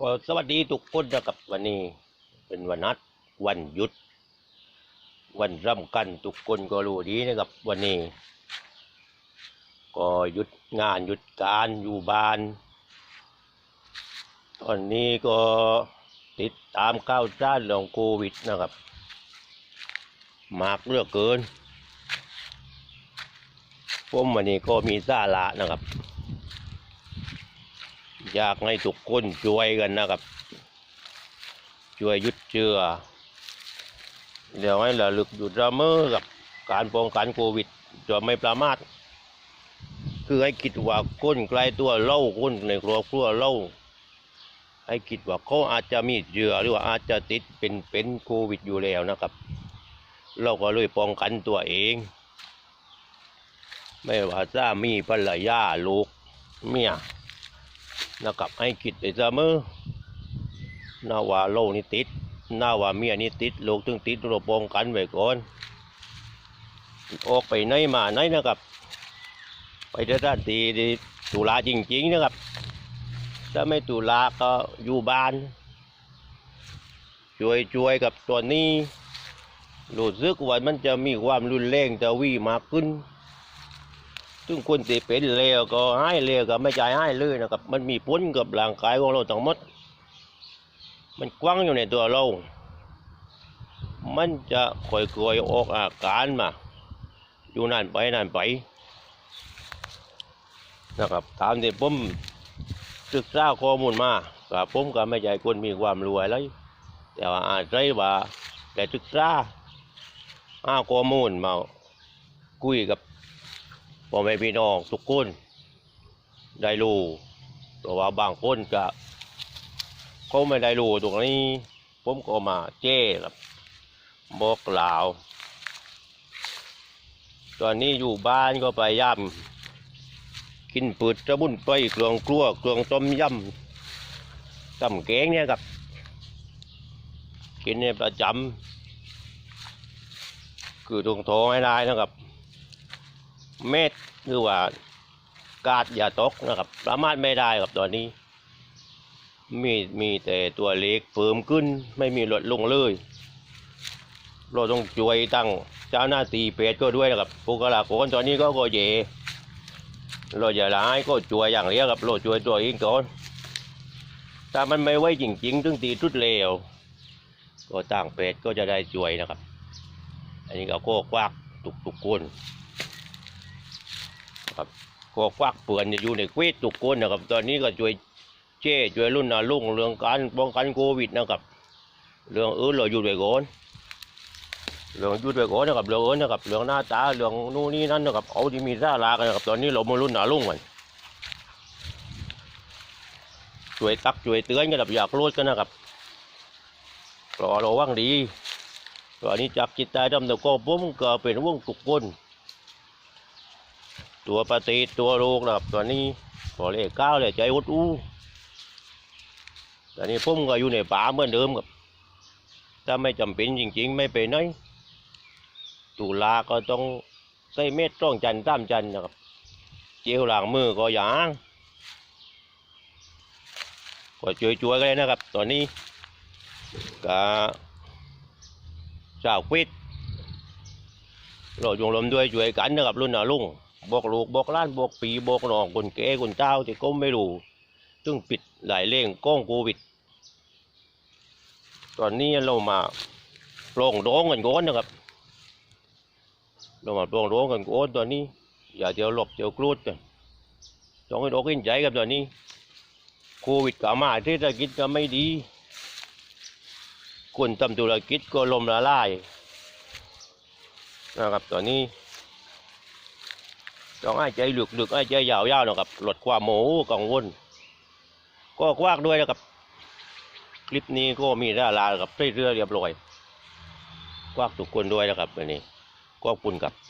ก็สวัสดีทุกคนนะครับวันนี้เป็นวันนัดวันหยุด วันร่ำกันทุกคนก็รู้ดีนะครับวันนี้ ก็หยุดงานหยุดการอยู่บ้าน ตอนนี้ก็ติดตามข่าวสารเรื่องโควิดนะครับ มากเลือกเกินผมวันนี้ก็มีสาระนะครับ อยากให้ทุกคนช่วยกันนะครับ ช่วยยุดเชื้อเดี๋ยวให้ระลึกหยุดระเมอกับการป้องกันโควิดจะไม่ประมาทคือให้คิดว่าคนใกล้ตัวเล่าคนในครอบครัวเล่าให้คิดว่าเขาอาจจะมีเชื้อหรือว่าอาจจะติดเป็นเป็นโควิดอยู่แล้วนะครับ เราก็เลยป้องกันตัวเอง ไม่ว่าสามีภรรยาลูกเมีย นะครับให้คิดไปเสมอนาว่าโลกนี้ติดนาว่าเมียนี้ติดโลกถึงติดเราป้องกันไว้ก่อนออกไปไหนมาไหนนะครับ ไปสถานที่ตุลาจริงๆนะครับ ถ้าไม่ตุลาก็อยู่บ้านช่วยช่วยๆกับตัวนี้รู้สึกว่ามันจะมีความรุนแรงจะวีมากขึ้น ซึ่งคนที่เป็นเลวก็ให้เลวก็ไม่ใจให้เลยนะครับ มันมีผลกับร่างกายของเราทั้งหมด มันกว้างอยู่ในตัวเรา มันจะค่อยๆออกอาการมา อยู่นั่นไปนั่นไปนะครับ ตามที่ผมศึกษาข้อมูลมากับผมก็ไม่ใช่คนมีความรวยเลย แต่ว่าอาจจะว่าแต่ศึกษาหาข้อมูลมาคุยกับ พ่อแม่พี่น้องทุกคนได้รู้แต่ว่าบางคนก็เขาไม่ได้รู้ตรงนี้ ผมก็มาเจ้ครับบอกกล่าว ตอนนี้อยู่บ้านก็พยายามกินปืดจะบุนไปเครื่องกลัวเครื่องต้มยำตำแกงเนี่ยครับ กินเนี่ยประจำคือตรงท้องให้ได้นะครับ เม็ดหรือว่ากาดอย่าตกนะครับ ประมาทไม่ได้ครับตอนนี้ มีมีแต่ตัวเล็กเพิ่มขึ้นไม่มีลดลงเลย เราต้องช่วยตั้งเจ้าหน้าที่เพจก็ด้วยนะครับบุคลากรตอนนี้ก็ก็เยเราอย่าร้ายก็ช่วยอย่างเดียวครับเราช่วยตัวเองก่อนถ้ามันไม่ไหวจริงๆถึงตีทุดเลวก็ตั้งเพจก็จะได้ช่วยนะครับ อันนี้ก็โคกวากทุกทุกๆคน ครับก็ควักเปลือนอยู่ในควสทุกคนนะครับ ตอนนี้ก็ช่วยเจ้ช่วยรุ่นนาลุงเรื่องการป้องกันโควิดนะครับ เรื่องอื่นเราอยู่ด้วยก่อนเรื่องอยู่ด้วยก่อนนะครับเรื่องอื่นนะครับเรื่องหน้าตาเรื่องนู่นนี่นั่นนะครับเอาที่มีสาระกันนะครับตอนนี้เรามารุ่นนาลุงกันช่วยตักช่วยเตือนกันแบบอยากรู้กันนะครับรอเราว่างดีตอนนี้จากจิตใจดำตะโกผมก็เป็นวงทุกคน ตัวปฏิตัวโรคนะครับตอนนี้พอเลขเก้าเลยใจอุดอู้ตอนนี้ผมก็อยู่ในป่าเหมือนเดิมครับถ้าไม่จำเป็นจริง ๆ ไม่ไปไหนตุลาก็ต้องใส่เม็ดต้องจันทร์ตามจันทร์นะครับ เจียวหลังมือก็อย่างก็ช่วยๆกันเลยนะครับ ตอนนี้ก็สาวปิดเราจงลมด้วยช่วยกันนะครับรุ่นน่ะลุง บอกลูกบอกล้านบอกปีบอกน้องคนแก่คนเจ้าที่ก็ไม่รู้ซึ่งปิดหลายเร่งก้องโควิด ตอนนี้เรามาปลองร้องกันก่อนนะครับ เรามาปลองร้องกันก่อนตอนนี้ อย่าเดี๋ยวหลบเดี๋ยวกรูดกันต้องให้ดอกขึ้นใจกับตอนนี้โควิดกลับมาเศรษฐกิจก็ไม่ดี คนทำธุรกิจก็ลมละลายนะครับตอนนี้ ต้องให้ใจหลึกหลึกให้ใจยาวยาวๆนะครับลดความโมโหกังวลก็กว้างด้วยนะครับ คลิปนี้ก็มีดารากับเรื่อยๆเรียบร้อยกว้างทุกคนด้วยนะครับวันนี้ขอบคุณครับ